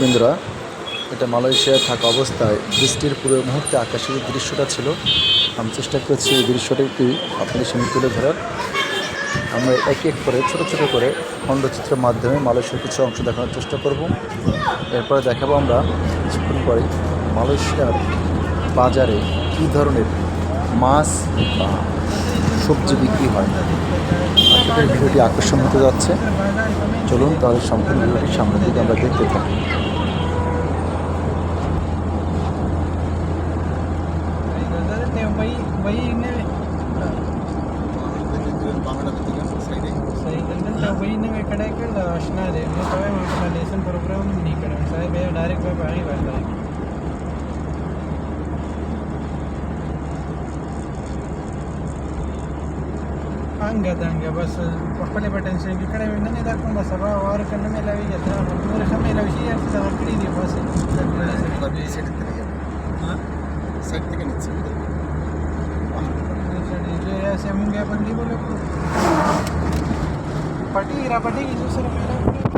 বন্ধুরা এটা মালয়েশিয়ায় থাকা অবস্থায় বৃষ্টির পুরো মুহূর্তে আকাশের দৃশ্যটা ছিল। আমি চেষ্টা করছি এই দৃশ্যটা একটু আপনাদের সামনে তুলে ধরার। আমরা এক এক করে, ছোট ছোট করে খণ্ডচিত্রের মাধ্যমে মালয়েশিয়ার কিছু অংশ দেখানোর চেষ্টা করব। এরপরে দেখাবো আমরা কিছুক্ষণ পরে মালয়েশিয়ার বাজারে কী ধরনের মাছ বা সবজি বিক্রি হয়। ভিডিওটি আকর্ষণ হতে যাচ্ছে। চলুন তাহলে সম্পূর্ণ ভিডিওটি সামনের দিকে আমরা দেখতে থাকি। വൈന്ന് वही में खड़ा कर अशना दे मैं तो वहाँ का लेसन प्रोग्राम नहीं करा साहब भैया डायरेक्ट वहाँ पानी भर रहा है ಹಂಗೆ ಅದು ಹಂಗೆ ಬಸ್ ಮಕ್ಕಳೇ ಟೆನ್ಷನ್ ಈ ಕಡೆ ಇನ್ನೊಂದು ಇದಾಕೊಂಡು ಬಸ್ ಅವ ಅವ್ರ ಕಣ್ಣು ಮೇಲೆ ಅವಿಗೆ ಹತ್ರ ಮೂರು ಕಮ್ಮಿ ಇಲ್ಲ ವಿಷಯ ಆಗ್ತದೆ ಅವ್ರ ಕಡೆ ಇದೆಯಾ ಬಸ್ ಸೆಟ್ ತೆಗೆ ಸೆಟ್ ತೆಗೆ ನಿಲ್ಸಿ ऐसे मुंगे बंदी बोले गिरा पटी दूसरे मेरा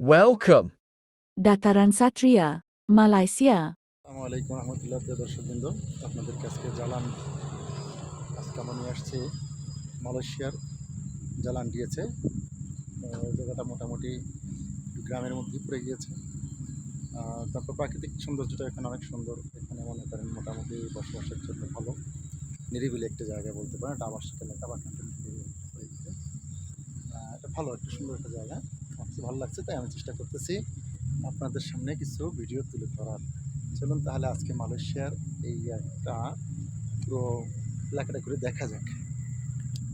Welcome. Dataran Satria, Malaysia. আসসালামু আলাইকুম রহমতুল্লাহ প্রিয় দর্শকবৃন্দ। আপনাদের কাছে জালান আজকে আমরা নিয়ে আসছি মালয়েশিয়ার জালান দিয়েছে। জায়গাটা মোটামুটি গ্রামের মধ্যেই পড়ে গিয়েছে। তারপর প্রাকৃতিক সৌন্দর্যটা এখানে অনেক সুন্দর। এখানে মনে করেন মোটামুটি বসবাসের জন্য ভালো। নিরিবিলি একটা জায়গা বলতে পারেন। এটা আবাসিক এলাকা বা ক্যান্টনমেন্ট গেছে ভালো একটা সুন্দর একটা জায়গা। কাছে ভালো লাগছে, তাই আমি চেষ্টা করতেছি আপনাদের সামনে কিছু ভিডিও তুলে ধরার। চলুন তাহলে আজকে মালয়েশিয়ার এই একটা পুরো এলাকাটা ঘুরে দেখা যাক।